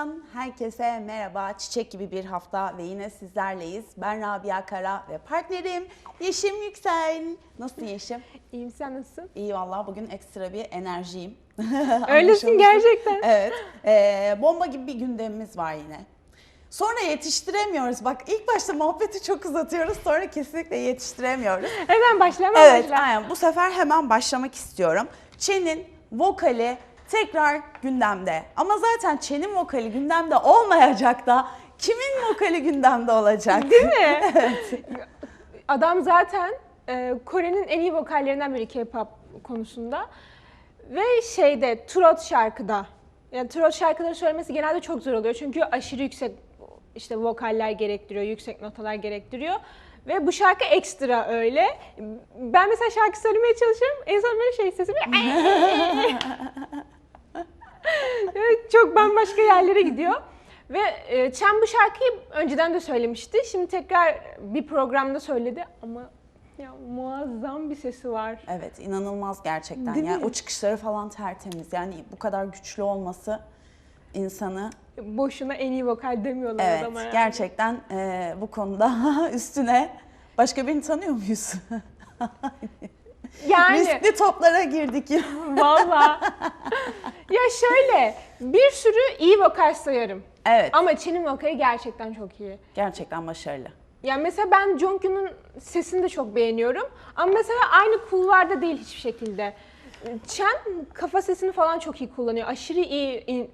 Kanalından herkese merhaba. Çiçek gibi bir hafta ve yine sizlerleyiz. Ben Rabia Kara ve partnerim Yeşim Yüksel. Nasılsın Yeşim? İyiyim sen nasılsın? İyi vallahi bugün ekstra bir enerjiyim. Öylesin gerçekten. Evet. Ee, bomba gibi bir gündemimiz var yine. Sonra yetiştiremiyoruz. Bak ilk başta muhabbeti çok uzatıyoruz. Sonra kesinlikle yetiştiremiyoruz. Hemen başla hemen Evet, başla. aynen. Bu sefer hemen başlamak istiyorum. Çen'in vokali tekrar gündemde. Ama zaten Çen'in vokali gündemde olmayacak da kimin vokali gündemde olacak? Değil mi? Adam zaten e, Kore'nin en iyi vokallerinden biri K-pop konusunda. Ve şeyde trot şarkıda. Yani trot şarkıları söylemesi genelde çok zor oluyor. Çünkü aşırı yüksek işte vokaller gerektiriyor, yüksek notalar gerektiriyor. Ve bu şarkı ekstra öyle. Ben mesela şarkı söylemeye çalışıyorum. En son böyle şey sesim Evet, çok bambaşka yerlere gidiyor. Ve e, Chen bu şarkıyı önceden de söylemişti. Şimdi tekrar bir programda söyledi ama ya muazzam bir sesi var. Evet, inanılmaz gerçekten. Değil yani mi? o çıkışları falan tertemiz. Yani bu kadar güçlü olması insanı Boşuna en iyi vokal demiyorlar evet adama. yani. gerçekten e, bu konuda üstüne başka birini tanıyor muyuz? Yani Riskli toplara girdik ya. valla. ya şöyle bir sürü iyi vokal sayarım. Evet, Ama Chen'in vokali gerçekten çok iyi. gerçekten başarılı. Yani mesela ben Jungkook'un sesini de çok beğeniyorum. Ama mesela aynı kulvarda değil hiçbir şekilde. Chen kafa sesini falan çok iyi kullanıyor. Aşırı iyi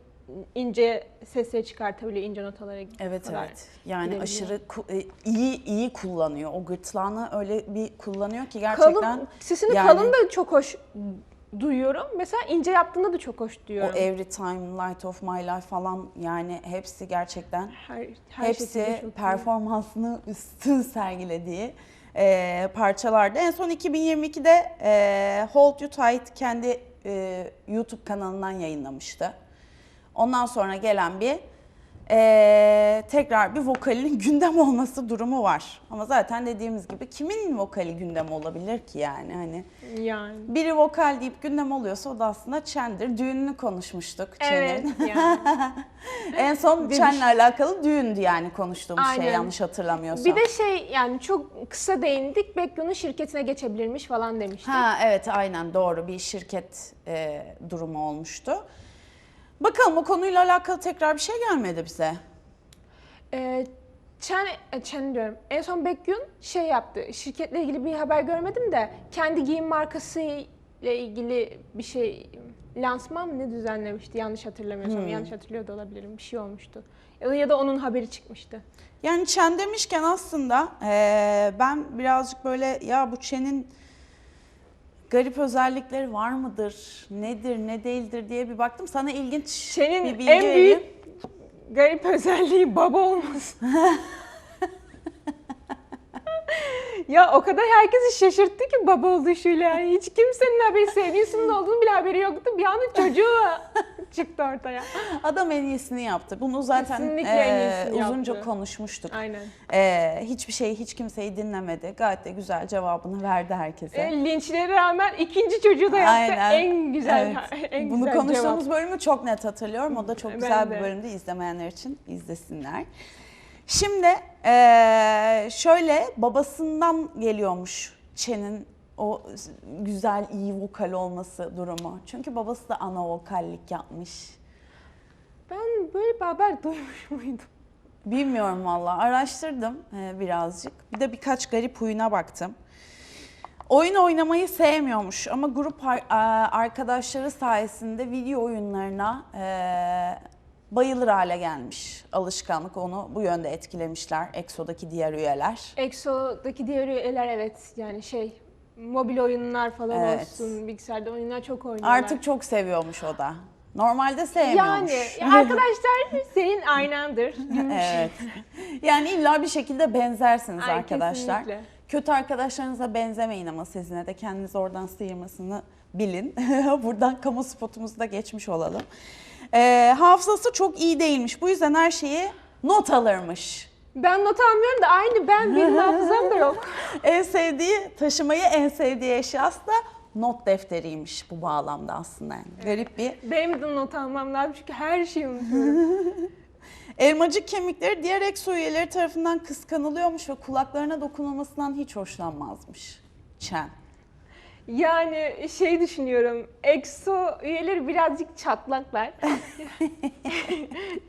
ince sesleri çıkartabiliyor, ince notalara Evet kadar evet. Yani gidebiliyor. aşırı e, iyi iyi kullanıyor. O gırtlağını öyle bir kullanıyor ki gerçekten Kalın, sesini yani- kalın da çok hoş duyuyorum. Mesela ince yaptığında da çok hoş o duyuyorum. Every Time, Light of My Life falan yani hepsi gerçekten her, her hepsi performansını üstün sergilediği e, parçalardı. En son 2022'de e, Hold You Tight kendi e, YouTube kanalından yayınlamıştı. Ondan sonra gelen bir e, tekrar bir vokalinin gündem olması durumu var. Ama zaten dediğimiz gibi kimin vokali gündem olabilir ki yani hani Yani. biri vokal deyip gündem oluyorsa o da aslında Chen'dir. Düğününü konuşmuştuk Evet yani. en son Chen'le alakalı düğündü yani konuştuğumuz şey Aynen. yanlış hatırlamıyorsam. Bir de şey yani çok kısa değindik. Baekhyun'un şirketine geçebilirmiş falan demiştik. Ha evet aynen doğru bir şirket e, durumu olmuştu. Bakalım o konuyla alakalı tekrar bir şey gelmedi bize. Ee, Chen, e, Chen diyorum. En son Baekhyun şey yaptı. Şirketle ilgili bir haber görmedim de kendi giyim markası ile ilgili bir şey lansman mı ne düzenlemişti yanlış hatırlamıyorsam. Hmm. Yanlış hatırlıyor da olabilirim. Bir şey olmuştu. Ya da, ya da onun haberi çıkmıştı. Yani Chen demişken aslında e, ben birazcık böyle ya bu Chen'in garip özellikleri var mıdır, nedir, ne değildir diye bir baktım. Sana ilginç bir Chen'in bilgi en vereyim. büyük garip özelliği baba olması. ya o kadar herkesi şaşırttı ki baba oluşuyla. Yani hiç kimsenin haberi sevgilisinin olduğunu bile haberi yoktu. Bir anda çocuğu çıktı ortaya. Adam en iyisini yaptı. Bunu zaten Kesinlikle e, uzunca yaptı. konuşmuştuk. Aynen. E, hiçbir şeyi, hiç kimseyi dinlemedi. Gayet de güzel cevabını verdi herkese. E, linçlere rağmen ikinci çocuğu da yaptı. Aynen. En güzel, Evet. en Bunu güzel konuştuğumuz cevap. bölümü çok net hatırlıyorum. O da çok Ben güzel de. bir bölümdü. İzlemeyenler için izlesinler. Şimdi eee, şöyle babasından geliyormuş Chen'in o güzel iyi vokal olması durumu. Çünkü babası da ana vokallik yapmış. Ben böyle bir haber duymuş muydum? Bilmiyorum valla araştırdım eee, birazcık. Bir de birkaç garip huyuna baktım. Oyun oynamayı sevmiyormuş ama grup arkadaşları sayesinde video oyunlarına eee, bayılır hale gelmiş. Alışkanlık onu bu yönde etkilemişler EXO'daki diğer üyeler. EXO'daki diğer üyeler evet yani şey mobil oyunlar falan Evet. olsun bilgisayarda oyunlar çok oynuyorlar. Artık çok seviyormuş o da. Normalde sevmiyormuş. yani ya arkadaşlar senin aynandır. evet. Yani illa bir şekilde benzersiniz Ay, arkadaşlar. kesinlikle. Kötü arkadaşlarınıza benzemeyin ama sizine de kendinizi oradan sıyırmasını bilin. Buradan kamu spotumuzu da geçmiş olalım. Ee, hafızası çok iyi değilmiş. Bu yüzden her şeyi not alırmış. Ben not almıyorum da aynı ben benim hafızam da yok. En sevdiği, taşımayı en sevdiği eşyası da not defteriymiş bu bağlamda aslında. Yani. Garip bir Benim de not almam lazım çünkü her şeyi unutuyorum. Elmacık kemikleri diğer EXO üyeleri tarafından kıskanılıyormuş ve kulaklarına dokunulmasından hiç hoşlanmazmış. Chen. Yani şey düşünüyorum. EXO üyeleri birazcık çatlaklar.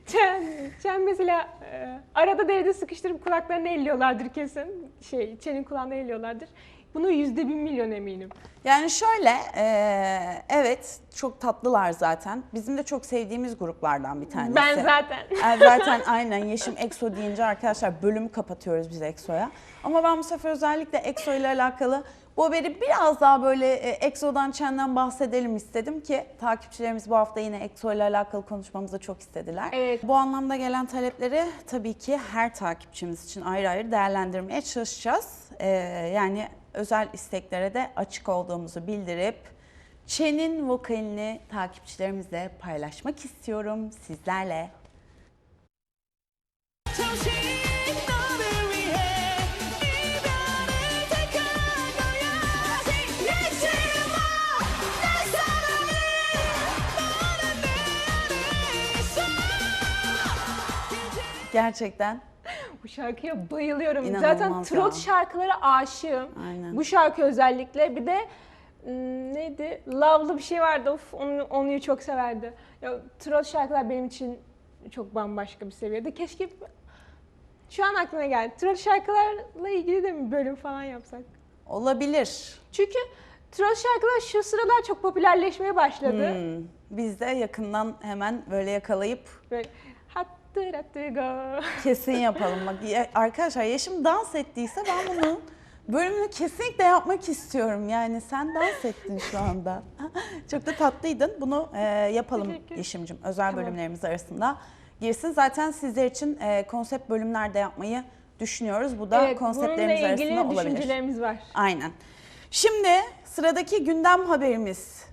Çen, Çen mesela e, arada devrede sıkıştırıp kulaklarını elliyorlardır kesin. Şey, Çen'in kulağını elliyorlardır. Bunu yüzde bir milyon eminim. Yani şöyle, eee, evet çok tatlılar zaten. Bizim de çok sevdiğimiz gruplardan bir tanesi. Ben zaten. Zaten aynen Yeşim EXO deyince arkadaşlar bölümü kapatıyoruz biz EXO'ya. Ama ben bu sefer özellikle EXO ile alakalı bu haberi biraz daha böyle e, EXO'dan Chen'den bahsedelim istedim ki takipçilerimiz bu hafta yine EXO ile alakalı konuşmamızı çok istediler. Evet. Bu anlamda gelen talepleri tabii ki her takipçimiz için ayrı ayrı değerlendirmeye çalışacağız. Ee, yani özel isteklere de açık olduğumuzu bildirip Chen'in vokalini takipçilerimizle paylaşmak istiyorum sizlerle. 잠 Gerçekten Bu şarkıya bayılıyorum. İnanılmaz Zaten ya. trot şarkılara aşığım. Aynen. Bu şarkı özellikle. Bir de hmm, neydi? Love'lı bir şey vardı. Of, onu, onu çok severdi. Ya, trot şarkılar benim için çok bambaşka bir seviyede. Keşke şu an aklıma geldi. Trot şarkılarla ilgili de mi bölüm falan yapsak? olabilir. Çünkü trot şarkılar şu sıralar çok popülerleşmeye başladı. Hmm, Biz de yakından hemen böyle yakalayıp Böyle. Kesin yapalım. Bak ya- arkadaşlar Yeşim dans ettiyse ben bunun bölümünü kesinlikle yapmak istiyorum. Yani sen dans ettin şu anda. Çok da tatlıydın. Bunu e, yapalım Teşekkür. Yeşim'cim. Özel Tamam. bölümlerimiz arasında girsin. Zaten sizler için e, konsept bölümlerde yapmayı düşünüyoruz. Bu da Evet, bununla konseptlerimiz ilgili arasında olabilir. düşüncelerimiz var. Aynen. Şimdi sıradaki gündem haberimiz.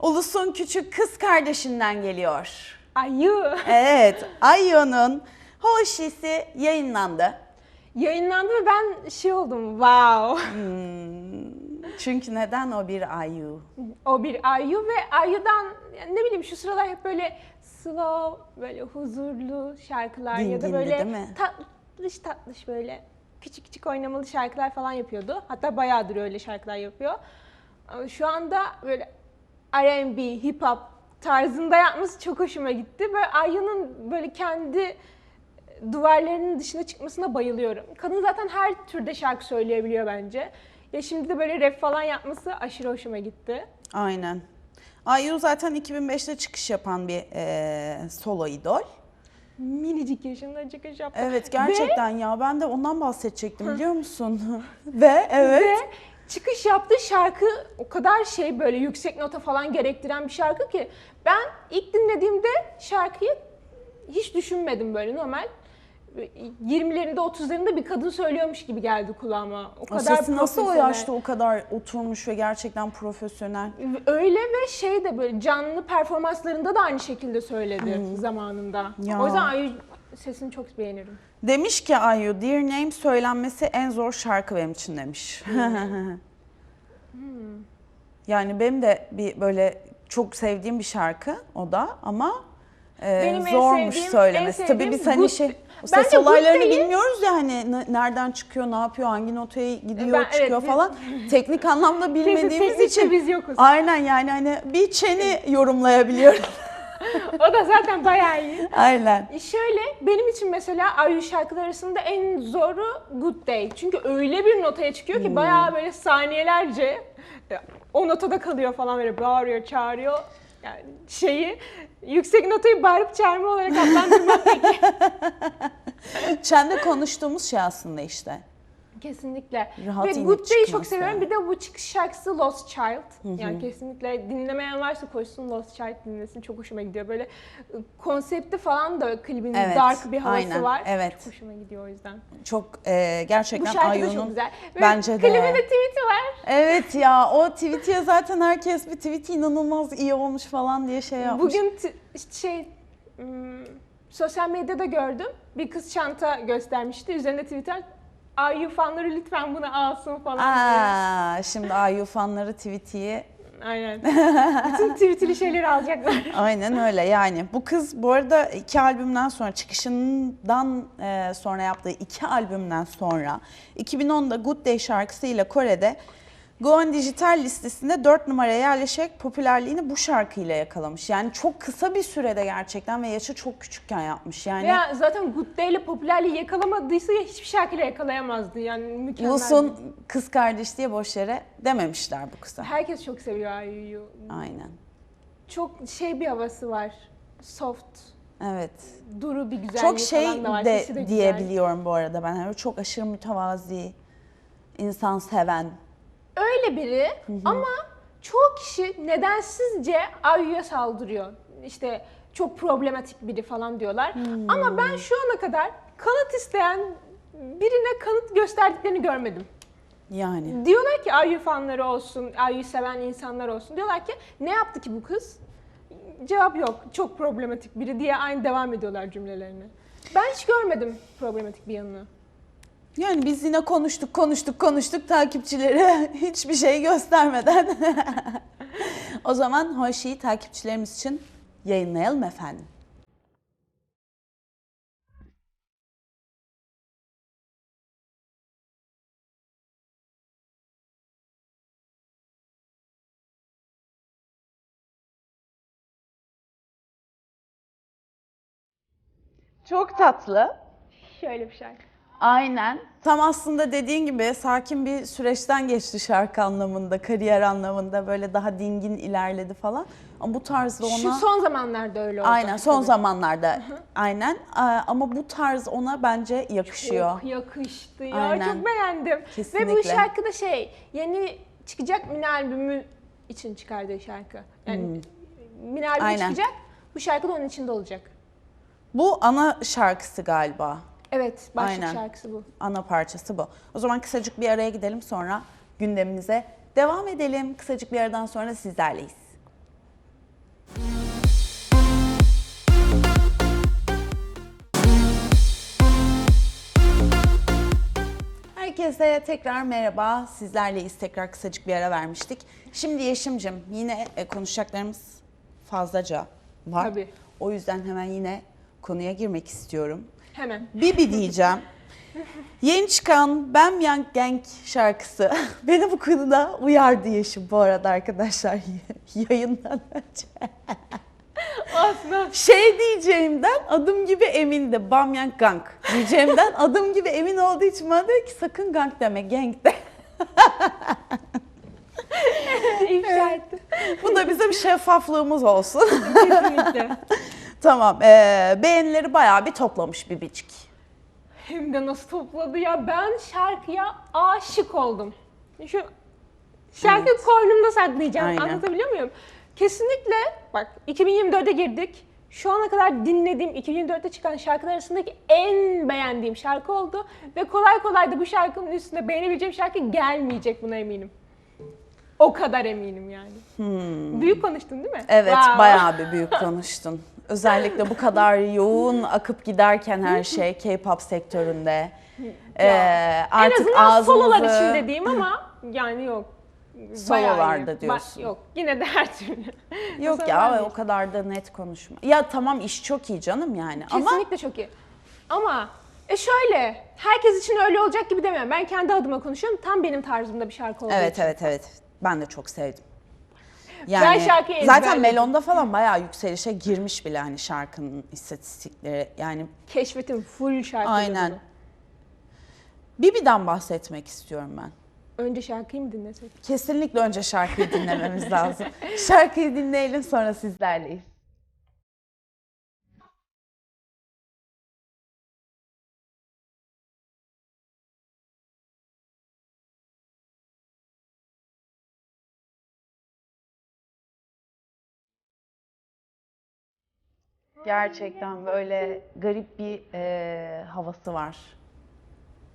Ulus'un küçük kız kardeşinden geliyor. Ayu. Evet, Ayo'nun Hoşisi yayınlandı. Yayınlandı ve ben şey oldum. Wow. Hmm, çünkü neden o bir Ayu? O bir Ayu ve Ayu'dan yani ne bileyim şu sıralar hep böyle slow, böyle huzurlu şarkılar ya da Dingindi, böyle tatlış tatlış böyle küçük küçük oynamalı şarkılar falan yapıyordu. Hatta bayağıdır öyle şarkılar yapıyor. Şu anda böyle R&B, hip hop tarzında yapması çok hoşuma gitti. Böyle Ayu'nun böyle kendi duvarlarının dışına çıkmasına bayılıyorum. Kadın zaten her türde şarkı söyleyebiliyor bence. Ya şimdi de böyle rap falan yapması aşırı hoşuma gitti. Aynen. Ayu zaten 2005'te çıkış yapan bir eee, solo idol. Minicik yaşında çıkış yaptı. Evet gerçekten ya ben de ondan bahsedecektim biliyor musun? Ve evet. Ve çıkış yaptığı şarkı o kadar şey böyle yüksek nota falan gerektiren bir şarkı ki ben ilk dinlediğimde şarkıyı hiç düşünmedim böyle normal 20'lerinde 30'larında bir kadın söylüyormuş gibi geldi kulağıma. O kadar sesi nasıl o yaşta o kadar oturmuş ve gerçekten profesyonel? Öyle ve şey de böyle canlı performanslarında da aynı şekilde söyledi zamanında. Ya. O yüzden Ayu sesini çok beğenirim. Demiş ki Ayu, Dear Name söylenmesi en zor şarkı benim için demiş. Yani benim de bir böyle çok sevdiğim bir şarkı o da ama e, Benim en zormuş sevdiğim- söylemesi. Tabii sevdiğim biz hani Good- şey o Bence ses Good olaylarını değil. bilmiyoruz ya hani ne- nereden çıkıyor, ne yapıyor, hangi notaya gidiyor, Ben- evet, çıkıyor biz- falan. Teknik anlamda bilmediğimiz teknikte için biz yokuz. Aynen yani hani bir çeni yorumlayabiliyoruz. O da zaten bayağı iyi. Aynen. Şöyle benim için mesela Ayu şarkılar arasında en zoru Good Day. Çünkü öyle bir notaya çıkıyor ki bayağı böyle saniyelerce e, o notada kalıyor falan böyle bağırıyor, çağırıyor. Yani şeyi yüksek notayı bağırıp çağırma olarak adlandırmak peki. Çende konuştuğumuz şey aslında işte. Kesinlikle. Rahat Ve Good Day'i çok seviyorum. Bir de bu çıkış şarkısı Lost Child. Yani kesinlikle dinlemeyen varsa koşsun Lost Child dinlesin. Çok hoşuma gidiyor. Böyle ı, konsepti falan da klibin Evet, dark bir havası aynen, var. evet. Çok hoşuma gidiyor o yüzden. Çok e, Bu gerçekten şarkı da Ayu'nun çok güzel. Ve bence de. Klibin de tweet'i var. Evet ya o tweet'e zaten herkes bir tweet'i inanılmaz iyi olmuş falan diye şey yapmış. Bugün şey sosyal medyada gördüm. Bir kız çanta göstermişti. Üzerinde Twitter IU fanları lütfen bunu alsın falan diye. Aa, şimdi IU fanları tweetiyi Aynen. Bütün tweetili şeyleri alacaklar. Aynen öyle yani. Bu kız bu arada iki albümden sonra çıkışından e, sonra yaptığı iki albümden sonra 2010'da Good Day şarkısıyla Kore'de Goan Dijital listesinde 4 numaraya yerleşerek popülerliğini bu şarkıyla yakalamış. Yani çok kısa bir sürede gerçekten ve yaşı çok küçükken yapmış. Yani Ya zaten Good Day ile popülerliği yakalamadıysa ya hiçbir şarkıyla yakalayamazdı. Yani mükemmel. Yılsın kız kardeş diye boş yere dememişler bu kıza. Herkes çok seviyor IU'yu. Aynen. Çok şey bir havası var. Soft, Evet. duru bir güzelliği Çok şey falan da var. de Sesi de güzel. diyebiliyorum bu arada ben. Yani çok aşırı mütevazi, insan seven. Öyle biri ama çoğu kişi nedensizce IU'ya saldırıyor. İşte çok problematik biri falan diyorlar. Hmm. Ama ben şu ana kadar kanıt isteyen birine kanıt gösterdiklerini görmedim. Yani. Diyorlar ki IU fanları olsun, IU seven insanlar olsun. Diyorlar ki ne yaptı ki bu kız? Cevap yok. Çok problematik biri diye aynı devam ediyorlar cümlelerine. Ben hiç görmedim problematik bir yanını. Yani biz yine konuştuk, konuştuk, konuştuk takipçilere hiçbir şey göstermeden. o zaman Hoşi'yi takipçilerimiz için yayınlayalım efendim. Çok tatlı. Şöyle bir şarkı. Aynen. Tam aslında dediğin gibi sakin bir süreçten geçti şarkı anlamında, kariyer anlamında böyle daha dingin ilerledi falan. Ama bu tarzda ona Şu son zamanlarda öyle oldu. aynen son tabii. zamanlarda aynen ama bu tarz ona bence yakışıyor. Çok yakıştı ya. Aynen. Çok beğendim. Ve bu Kesinlikle. şarkı da şey yeni çıkacak mini albümü için çıkardığı şarkı. Yani mini albümü Hmm. Aynen. çıkacak. Bu şarkı da onun içinde olacak. Bu ana şarkısı galiba. Evet, başlık Aynen. şarkısı bu. Ana parçası bu. O zaman kısacık bir araya gidelim sonra gündemimize devam edelim. Kısacık bir aradan sonra sizlerleyiz. Herkese tekrar merhaba. Sizlerleyiz. Tekrar kısacık bir ara vermiştik. Şimdi Yeşim'cim yine e, konuşacaklarımız fazlaca var. Tabii. O yüzden hemen yine konuya girmek istiyorum. Hemen. Bibi diyeceğim. Yeni çıkan Bam Yang Gang şarkısı beni bu konuda uyardı Yeşim bu arada arkadaşlar yayından önce. Aslında Şey diyeceğimden adım gibi emindi. Bam Yang Gang diyeceğimden adım gibi emin olduğu için bana dedi ki sakın gang deme gang de. ifşa etti. Bu da bizim şeffaflığımız olsun. Kesinlikle. Tamam ee, beğenileri bayağı bir toplamış Bibicik. Hem de nasıl topladı ya. Ben şarkıya aşık oldum. Şu şarkı koynumda saklayacağım. Aynen. Anlatabiliyor muyum? Kesinlikle bak 2024'e girdik. Şu ana kadar dinlediğim 2024'te çıkan şarkılar arasındaki en beğendiğim şarkı oldu. Ve kolay kolay da bu şarkının üstünde beğenebileceğim şarkı gelmeyecek buna eminim. O kadar eminim yani. Büyük konuştun değil mi? Hmm. Evet Wow. bayağı bir büyük konuştun. Özellikle bu kadar yoğun akıp giderken her şey K-pop sektöründe. Ee, En artık azından ağzımızı... sololar için dediğim ama yani yok. Sololarda iyi. Ba- diyorsun. yok yine de her türlü. Yok ya değil. o kadar da net konuşma. Ya tamam iş çok iyi canım yani ama Kesinlikle çok iyi. Ama e şöyle, herkes için öyle olacak gibi demiyorum. Ben kendi adıma konuşuyorum. Tam benim tarzımda bir şarkı olduğu evet için. evet evet ben de çok sevdim. Ben şarkıyı zaten ezberledim. Melon'da falan bayağı yükselişe girmiş bile hani şarkının istatistikleri yani Keşfetim full şarkı. aynen. dolu. Bibi'den bahsetmek istiyorum ben. Önce şarkıyı mı dinlesek? Kesinlikle önce şarkıyı dinlememiz lazım. Şarkıyı dinleyelim sonra sizlerleyiz. Gerçekten böyle garip bir eee, havası var.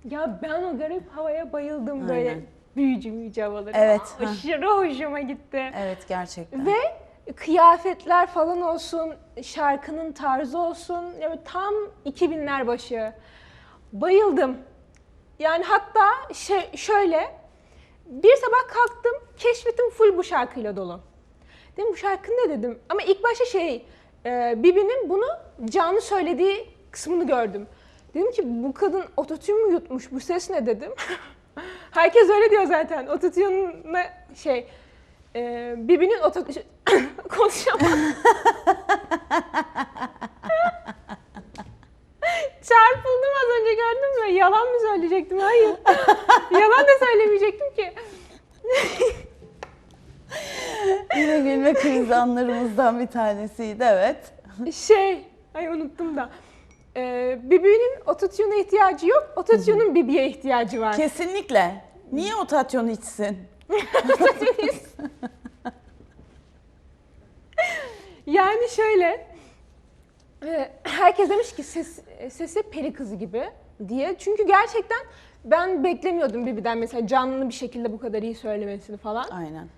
Ya ben o garip havaya bayıldım böyle Aynen. büyücü büyücü havaları. Evet, Aa, Aşırı hoşuma gitti. Evet gerçekten. Ve kıyafetler falan olsun, şarkının tarzı olsun. Yani tam 2000'ler başı. Bayıldım. Yani hatta şey, şöyle bir sabah kalktım keşfetim full bu şarkıyla dolu. Dedim bu şarkı ne dedim. Ama ilk başta şey e, Bibi'nin bunu canlı söylediği kısmını gördüm. Dedim ki bu kadın ototune mu yutmuş bu ses ne dedim. Herkes öyle diyor zaten. Ototune'la şey e, Bibi'nin oto konuşamam. Çarpıldım az önce gördün mü? Yalan mı söyleyecektim? Hayır. Yalan da söylemeyecektim ki. Yine gülme krizi anlarımızdan bir tanesiydi evet. Şey, ay unuttum da. Ee, Bibi'nin ototune'a ihtiyacı yok. Ototune'un Bibi'ye ihtiyacı var. Kesinlikle. Niye otasyon içsin? Yani şöyle, e, herkes demiş ki ses, sesi peri kızı gibi diye. Çünkü gerçekten ben beklemiyordum Bibi'den mesela canlı bir şekilde bu kadar iyi söylemesini falan. Aynen.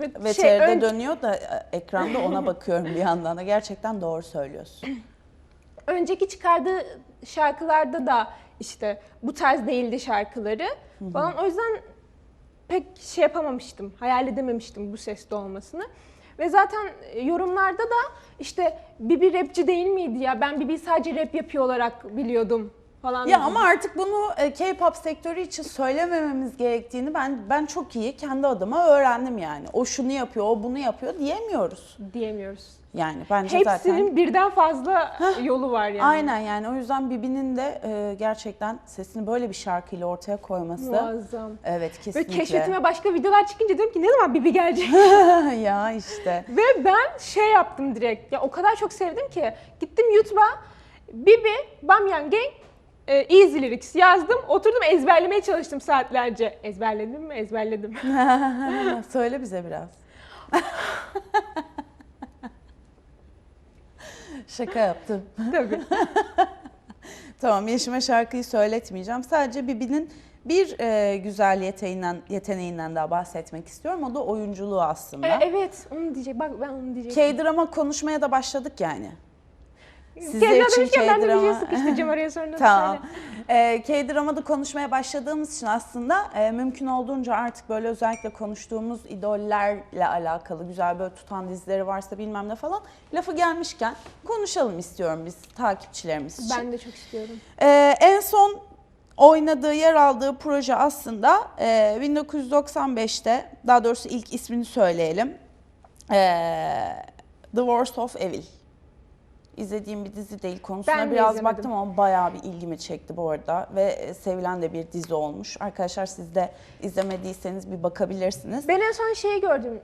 Ve, Ve şey, ön- dönüyor da e, ekranda ona bakıyorum bir yandan da. Gerçekten doğru söylüyorsun. önceki çıkardığı şarkılarda da işte bu tarz değildi şarkıları falan. O yüzden pek şey yapamamıştım, hayal edememiştim bu seste olmasını. Ve zaten e, yorumlarda da işte Bibi rapçi değil miydi ya? Ben Bibi sadece rap yapıyor olarak biliyordum falan. Ya ama artık bunu e, K-pop sektörü için söylemememiz gerektiğini ben ben çok iyi kendi adıma öğrendim yani. O şunu yapıyor, o bunu yapıyor diyemiyoruz. diyemiyoruz. Yani bence Hepsinin zaten birden fazla yolu var yani. Aynen yani o yüzden Bibi'nin de e, gerçekten sesini böyle bir şarkıyla ortaya koyması Muazzam. evet Ve kesinlikle. keşfetime başka videolar çıkınca dedim ki ne zaman Bibi gelecek? ya işte. Ve ben şey yaptım direkt. Ya o kadar çok sevdim ki. Gittim YouTube'a Bibi, Bamyan Gang, e, Easy Lyrics yazdım. Oturdum ezberlemeye çalıştım saatlerce. Ezberledim mi? Ezberledim. Söyle bize biraz. Şaka yaptım. Tabii. Tamam Yeşim'e şarkıyı söyletmeyeceğim. Sadece Bibi'nin bir e, güzel yeteneğinden, yeteneğinden daha bahsetmek istiyorum. O da oyunculuğu aslında. E, evet, onu diyecek. Bak ben onu diyecektim. K-drama konuşmaya da başladık yani. Sizler Kendine için demişken ben de bir şey K-drama. sıkıştıracağım araya sonra. Tamam. Ee, K-drama'da konuşmaya başladığımız için aslında e, mümkün olduğunca artık böyle özellikle konuştuğumuz idollerle alakalı güzel böyle tutan dizileri varsa bilmem ne falan lafı gelmişken konuşalım istiyorum biz takipçilerimiz için. Ben de çok istiyorum. Ee, en son oynadığı, yer aldığı proje aslında e, 1995'te, daha doğrusu ilk ismini söyleyelim. Ee, The Worst of Evil. İzlediğim bir dizi değil. Konusuna Ben biraz izlemedim. baktım ama bayağı bir ilgimi çekti bu arada. Ve e, sevilen de bir dizi olmuş. Arkadaşlar siz de izlemediyseniz bir bakabilirsiniz. Ben en son şeyi gördüm.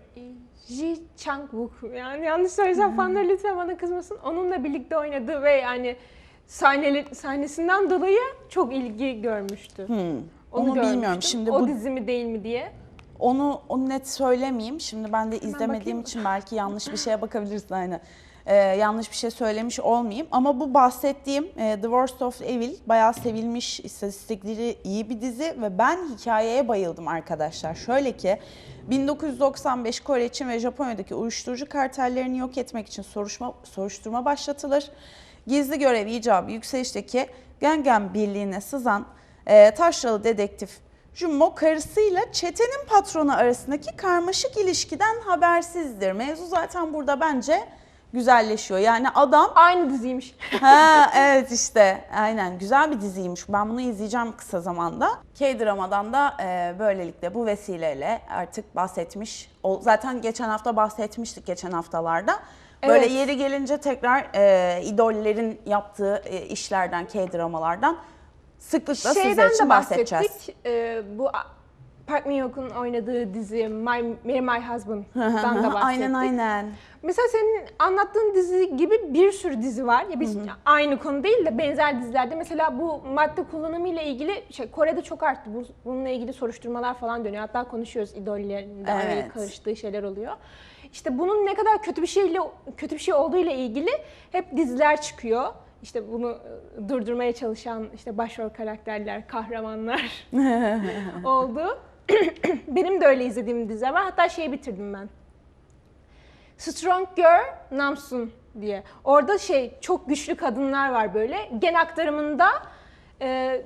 Ji Chang-wook. Yani yanlış söylesem fanlar lütfen bana kızmasın. Onunla birlikte oynadı ve yani sahneli, sahnesinden dolayı çok ilgi görmüştü. Hmm, Onu, Onu bilmiyorum. Şimdi o bu dizi mi değil mi diye. Onu, onu net söylemeyeyim. Şimdi ben de izlemediğim bakayım. için belki yanlış bir şeye bakabilirsin aynı. Ee, yanlış bir şey söylemiş olmayayım. Ama bu bahsettiğim e, The Worst of Evil bayağı sevilmiş, istatistikleri iyi bir dizi ve ben hikayeye bayıldım arkadaşlar. Şöyle ki 1995 Kore, Çin ve Japonya'daki uyuşturucu kartellerini yok etmek için soruşma, soruşturma başlatılır. Gizli görev icabı yükselişteki Gengen Birliği'ne sızan e, taşralı dedektif Jumbo karısıyla çetenin patronu arasındaki karmaşık ilişkiden habersizdir. Mevzu zaten burada bence güzelleşiyor. Yani adam Aynı diziymiş. ha evet işte aynen güzel bir diziymiş. Ben bunu izleyeceğim kısa zamanda. K-dramadan da e, böylelikle bu vesileyle artık bahsetmiş. ol- Zaten geçen hafta bahsetmiştik geçen haftalarda. Böyle Evet. yeri gelince tekrar e, idollerin yaptığı e, işlerden, K-dramalardan sıklıkla sizler Şeyden için de bahsedeceğiz. bahsettik. Ee, bu Park Min Hyuk'un oynadığı dizi My, Marry My Husband'dan da bahsettik. aynen aynen. Mesela senin anlattığın dizi gibi bir sürü dizi var. Ya biz aynı konu değil de benzer dizilerde mesela bu madde kullanımı ile ilgili şey Kore'de çok arttı. Bu, bununla ilgili soruşturmalar falan dönüyor. Hatta konuşuyoruz idollerin de araya Evet. karıştığı şeyler oluyor. İşte bunun ne kadar kötü bir şeyle kötü bir şey olduğu ile ilgili hep diziler çıkıyor. İşte bunu e, durdurmaya çalışan işte başrol karakterler, kahramanlar oldu. Benim de öyle izlediğim diziler var. Hatta şeyi bitirdim ben. Strong Girl Namsun diye. Orada şey çok güçlü kadınlar var böyle. Gen aktarımında e,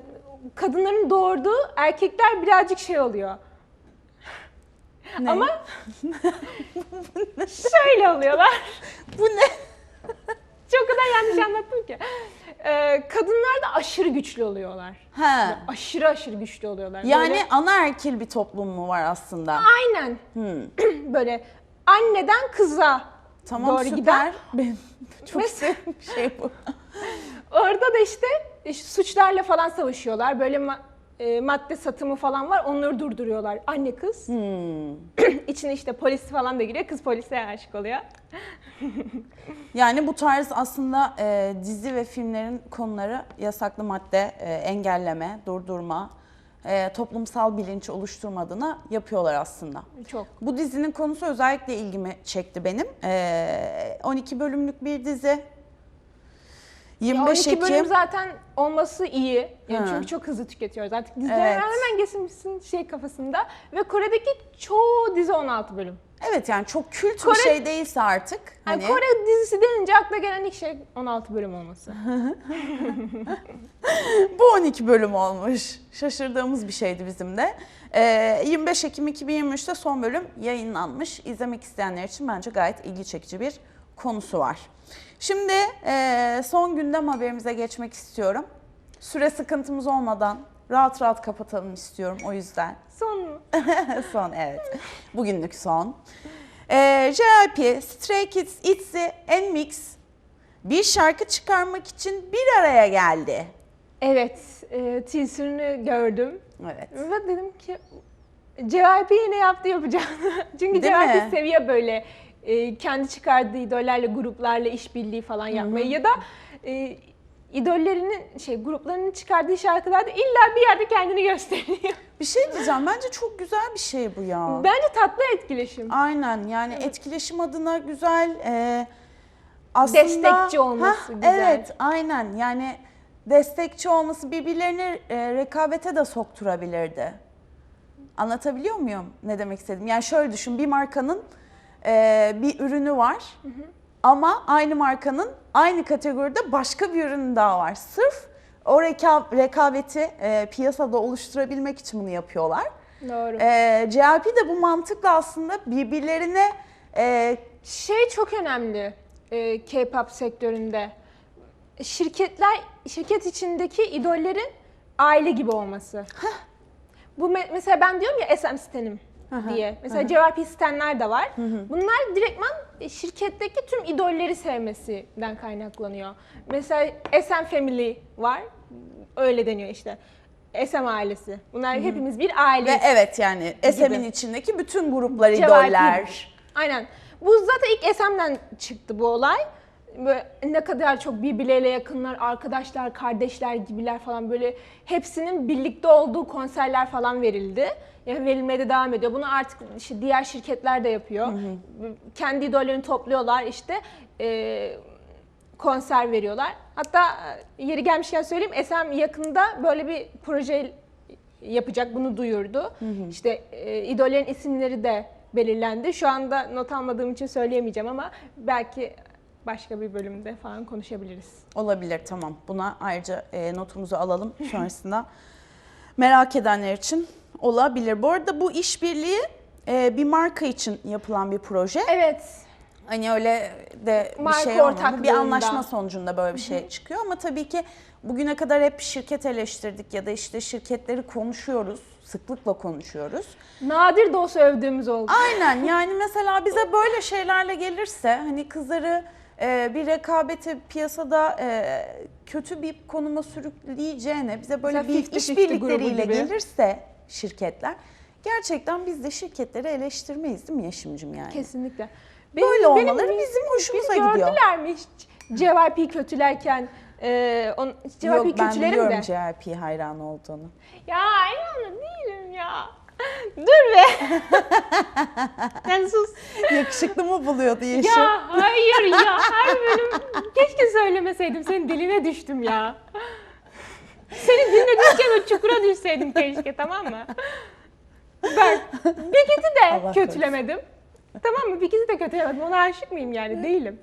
kadınların doğurduğu erkekler birazcık şey oluyor. Ne? Ama şöyle oluyorlar. bu ne? Çok kadar yanlış anlattım ki. E, kadınlar da aşırı güçlü oluyorlar. Ha. Aşırı aşırı güçlü oluyorlar. Yani Böyle- anaerkil bir toplum mu var aslında? aynen. Böyle anneden kıza Tamam doğru süper. giden. Çok Mes- sevdiğim şey bu. Orada da işte, işte suçlarla falan savaşıyorlar. Böyle ma- e, madde satımı falan var. Onları durduruyorlar. Anne kız. Hmm. İçine işte polis falan da giriyor. Kız polise aşık oluyor. Yani bu tarz aslında e, dizi ve filmlerin konuları yasaklı madde, e, engelleme, durdurma, e, toplumsal bilinç oluşturma adına yapıyorlar aslında. Çok. Bu dizinin konusu özellikle ilgimi çekti benim. E, 12 bölümlük bir dizi. Ya 25 12 Ekim. bölüm zaten olması iyi. Yani çünkü çok hızlı tüketiyoruz. Artık diziler Evet. hemen geçmişsin şey kafasında. Ve Kore'deki çoğu dizi 16 bölüm. Evet yani çok kült Kore- bir şey değilse artık. Yani Hani Kore dizisi denince akla gelen ilk şey 16 bölüm olması. bu 12 bölüm olmuş. Şaşırdığımız bir şeydi bizim de. E, 25 Ekim 2023'te son bölüm yayınlanmış. İzlemek isteyenler için bence gayet ilgi çekici bir konusu var. Şimdi e, son gündem haberimize geçmek istiyorum. Süre sıkıntımız olmadan rahat rahat kapatalım istiyorum o yüzden. Son mu? son evet. Bugünlük son. Ee, JYP, Stray Kids, ITZY, NMIX bir şarkı çıkarmak için bir araya geldi. Evet, e, teaser'ını gördüm. Evet. Ve dedim ki JYP yine yaptı yapacağını. Çünkü Değil mi? JYP seviyor böyle e, kendi çıkardığı idollerle, gruplarla işbirliği falan yapmayı. Ya da e, idollerinin, şey gruplarının çıkardığı şarkılarda illa bir yerde kendini gösteriyor. Bir şey diyeceğim. Bence çok güzel bir şey bu ya. Bence tatlı etkileşim. Aynen yani etkileşim adına güzel. e, aslında Destekçi olması güzel. Evet aynen yani destekçi olması birbirlerini e, rekabete de sokturabilirdi. Anlatabiliyor muyum ne demek istedim? Yani şöyle düşün bir markanın e, bir ürünü var ama aynı markanın aynı kategoride başka bir ürünü daha var. Sırf o reka- rekabeti e, piyasada oluşturabilmek için bunu yapıyorlar. Doğru. E, JYP de bu mantıkla aslında birbirlerine e, Şey çok önemli e, K-pop sektöründe. Şirketler, şirket içindeki idollerin aile gibi olması. Bu me- mesela ben diyorum ya SM Stan'im diye. Mesela JYP Stan'ler de var. Bunlar direktman şirketteki tüm idolleri sevmesinden kaynaklanıyor. Mesela SM Family var. Öyle deniyor işte. SM ailesi. Bunlar hepimiz bir aile. ve evet yani SM'in içindeki bütün gruplar, JYP. idoller. Aynen. Bu zaten ilk SM'den çıktı bu olay. Böyle ne kadar çok birbirleriyle yakınlar, arkadaşlar, kardeşler gibiler falan böyle hepsinin birlikte olduğu konserler falan verildi. Yani verilmeye de devam ediyor. Bunu artık işte diğer şirketler de yapıyor. Kendi idollerini topluyorlar işte e, konser veriyorlar. Hatta e, yeri gelmişken söyleyeyim SM yakında böyle bir proje yapacak bunu duyurdu. İşte e, idollerin isimleri de belirlendi. Şu anda not almadığım için söyleyemeyeceğim ama belki başka bir bölümde falan konuşabiliriz. Olabilir tamam. Buna ayrıca e, notumuzu alalım sonrasında. Merak edenler için olabilir. Bu arada bu işbirliği e, bir marka için yapılan bir proje. Evet. Hani öyle de bir Marka şey olmadı. Bir anlaşma sonucunda böyle bir şey çıkıyor ama tabii ki bugüne kadar hep şirket eleştirdik ya da işte şirketleri konuşuyoruz. Sıklıkla konuşuyoruz. Nadir de olsa övdüğümüz oldu. Aynen yani mesela bize böyle şeylerle gelirse hani kızları e, bir rekabeti piyasada e, kötü bir konuma sürükleyeceğine bize böyle Mesela bir 50-50 işbirlikleriyle gelirse şirketler gerçekten biz de şirketleri eleştirmeyiz değil mi Yeşim'cim yani? Kesinlikle. Böyle olmaları bizim hoşumuza biz gidiyor. gördüler mi hiç JYP kötülerken? E, on, JYP Yok ben biliyorum de. JYP hayranı olduğunu. Ya hayranı değilim ya. Dur be. Sen sus. Yakışıklı mı buluyordu Yeşim? Ya hayır ya her bölüm keşke söylemeseydim senin diline düştüm ya. Seni dinledikçe o çukura düşseydim keşke tamam mı? Bak Bigit'i de Allah kötülemedim. Tamam mı? Bigit'i de kötülemedim. Ona aşık mıyım yani? Değilim.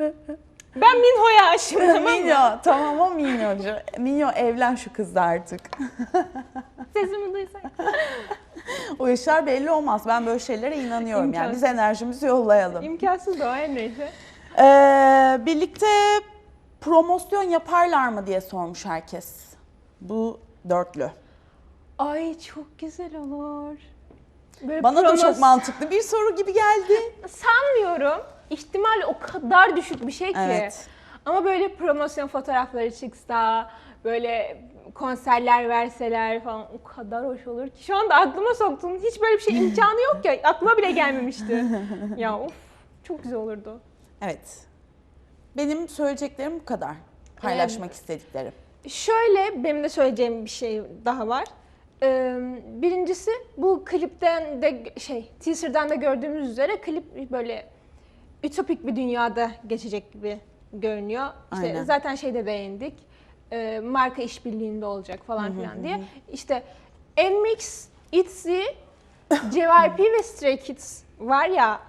Ben Minho'ya aşığım tamam mı? Minyo, tamam o Minyocu. Minyo evlen şu kızla artık. Sesimi duysak. O işler belli olmaz. Ben böyle şeylere inanıyorum yani. Biz İmkansız. enerjimizi yollayalım. İmkansız o neyse. Ee, birlikte promosyon yaparlar mı diye sormuş herkes. Bu dörtlü. Ay çok güzel olur. Böyle Bana da promos- çok mantıklı bir soru gibi geldi. Sanmıyorum. İhtimal o kadar düşük bir şey ki. Evet. Ama böyle promosyon fotoğrafları çıksa, böyle konserler verseler falan o kadar hoş olur ki. Şu anda aklıma soktun. Hiç böyle bir şey imkanı yok ya. Aklıma bile gelmemişti. ya of çok güzel olurdu. Evet. Benim söyleyeceklerim bu kadar. Paylaşmak istediklerim. Şöyle benim de söyleyeceğim bir şey daha var. Ee, birincisi bu klipten de şey teaser'dan da gördüğümüz üzere klip böyle ütopik bir dünyada geçecek gibi görünüyor. İşte Aynen. zaten şeyde değindik. Ee, marka işbirliğinde olacak falan filan diye. İşte NMIX, ITZY, JYP ve Stray Kids var ya.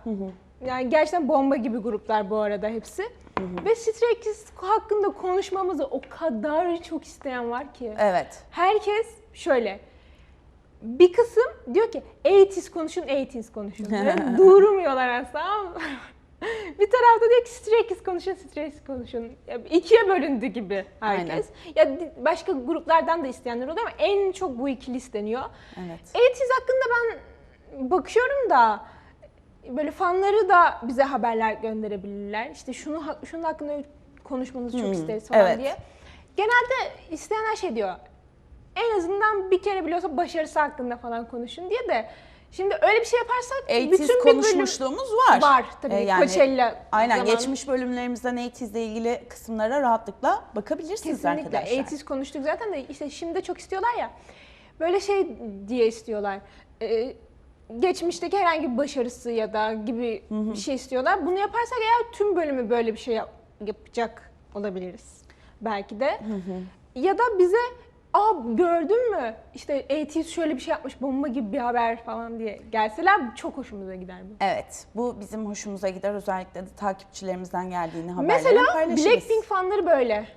Yani gerçekten bomba gibi gruplar bu arada hepsi. Ve Stray Kids hakkında konuşmamızı o kadar çok isteyen var ki. Evet. Herkes şöyle. Bir kısım diyor ki 80s konuşun, 80s konuşun. Böyle durmuyorlar asla. bir tarafta diyor ki Kids konuşun, Kids konuşun. Ya ikiye bölündü gibi herkes. Ya di- başka gruplardan da isteyenler oluyor ama en çok bu ikili isteniyor. Evet. 80s hakkında ben bakıyorum da böyle fanları da bize haberler gönderebilirler. İşte şunu şunun hakkında konuşmanızı çok isteriz falan evet. diye. Genelde isteyenler şey diyor. En azından bir kere biliyorsa başarısı hakkında falan konuşun diye de Şimdi öyle bir şey yaparsak 80's bütün bir bölüm konuşmuşluğumuz var. var tabii. Ee, yani Coachella Aynen zamanı. geçmiş bölümlerimizden 80's ile ilgili kısımlara rahatlıkla bakabilirsiniz Kesinlikle. arkadaşlar. 80's konuştuk zaten de işte şimdi de çok istiyorlar ya. Böyle şey diye istiyorlar. Ee, geçmişteki herhangi bir başarısı ya da gibi bir şey istiyorlar. Bunu yaparsak eğer tüm bölümü böyle bir şey yap- yapacak olabiliriz. Belki de. Ya da bize Aa gördün mü? İşte 80's şöyle bir şey yapmış bomba gibi bir haber falan diye gelseler çok hoşumuza gider bu. Evet, bu bizim hoşumuza gider. Özellikle de takipçilerimizden geldiğini haberleri Mesela paylaşırız. Blackpink fanları böyle.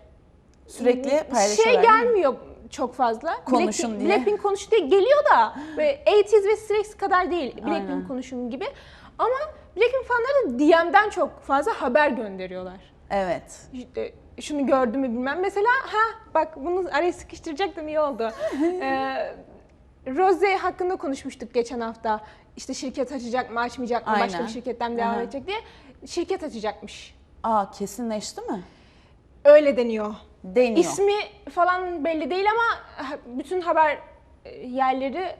Sürekli paylaşıyorlar. Şey değil mi? gelmiyor çok fazla. Konuşun Blackpink, diye. Blackpink konuştu diye geliyor da böyle 80's ve Stray Kids kadar değil. Blackpink Aynen. konuşun gibi. Ama Blackpink fanları da DM'den çok fazla haber gönderiyorlar. Evet. İşte şunu gördüm mü bilmem. Mesela ha bak bunu araya sıkıştıracaktım iyi oldu. ee, Rose hakkında konuşmuştuk geçen hafta. İşte şirket açacak mı açmayacak mı başka Aynen. bir şirketten devam Aha. edecek diye. Şirket açacakmış. Aa kesinleşti mi? Öyle deniyor. Deniyor. İsmi falan belli değil ama bütün haber e, yerleri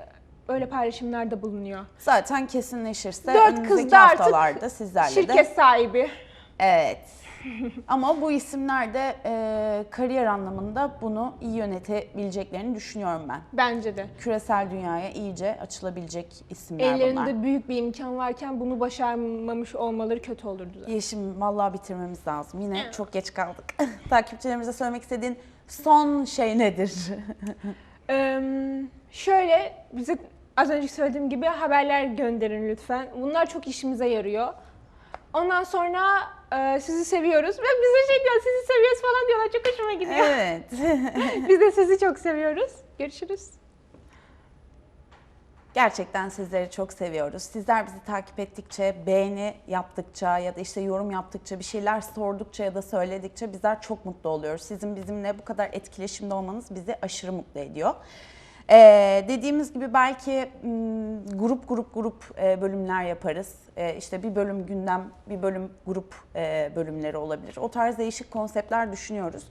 öyle paylaşımlarda bulunuyor. Zaten kesinleşirse Dört önümüzdeki kız da artık haftalarda sizlerle Şirket de. sahibi. Evet. Ama bu isimler de e, kariyer anlamında bunu iyi yönetebileceklerini düşünüyorum ben. Bence de. Küresel dünyaya iyice açılabilecek isimler Ellerinde bunlar. büyük bir imkan varken bunu başarmamış olmaları kötü olurdu. zaten. Yeşim vallahi bitirmemiz lazım. Yine çok geç kaldık. Takipçilerimize söylemek istediğin son şey nedir? Ee, şöyle bize az önce söylediğim gibi haberler gönderin lütfen. Bunlar çok işimize yarıyor. Ondan sonra e, sizi seviyoruz ve bize şey diyor sizi seviyoruz falan diyorlar çok hoşuma gidiyor. evet. Biz de sizi çok seviyoruz. Görüşürüz. Gerçekten sizleri çok seviyoruz. Sizler bizi takip ettikçe, beğeni yaptıkça ya da işte yorum yaptıkça, bir şeyler sordukça ya da söyledikçe bizler çok mutlu oluyoruz. Sizin bizimle bu kadar etkileşimde olmanız bizi aşırı mutlu ediyor. Ee, dediğimiz gibi belki m, grup grup grup e, bölümler yaparız. E, işte bir bölüm gündem, bir bölüm grup e, bölümleri olabilir. O tarz değişik konseptler düşünüyoruz.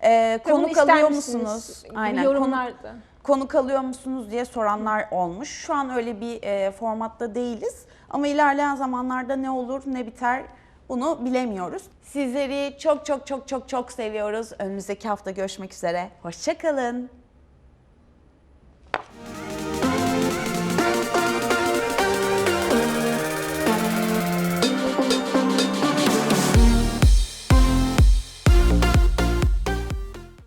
E, Ve bunu konuk ister alıyor misiniz musunuz? Aynen. konuk- Yorumlarda. konuk alıyor musunuz diye soranlar olmuş. Şu an öyle bir e, formatta değiliz. Ama ilerleyen zamanlarda ne olur ne biter bunu bilemiyoruz. Sizleri çok çok çok çok çok seviyoruz. Önümüzdeki hafta görüşmek üzere. Hoşçakalın.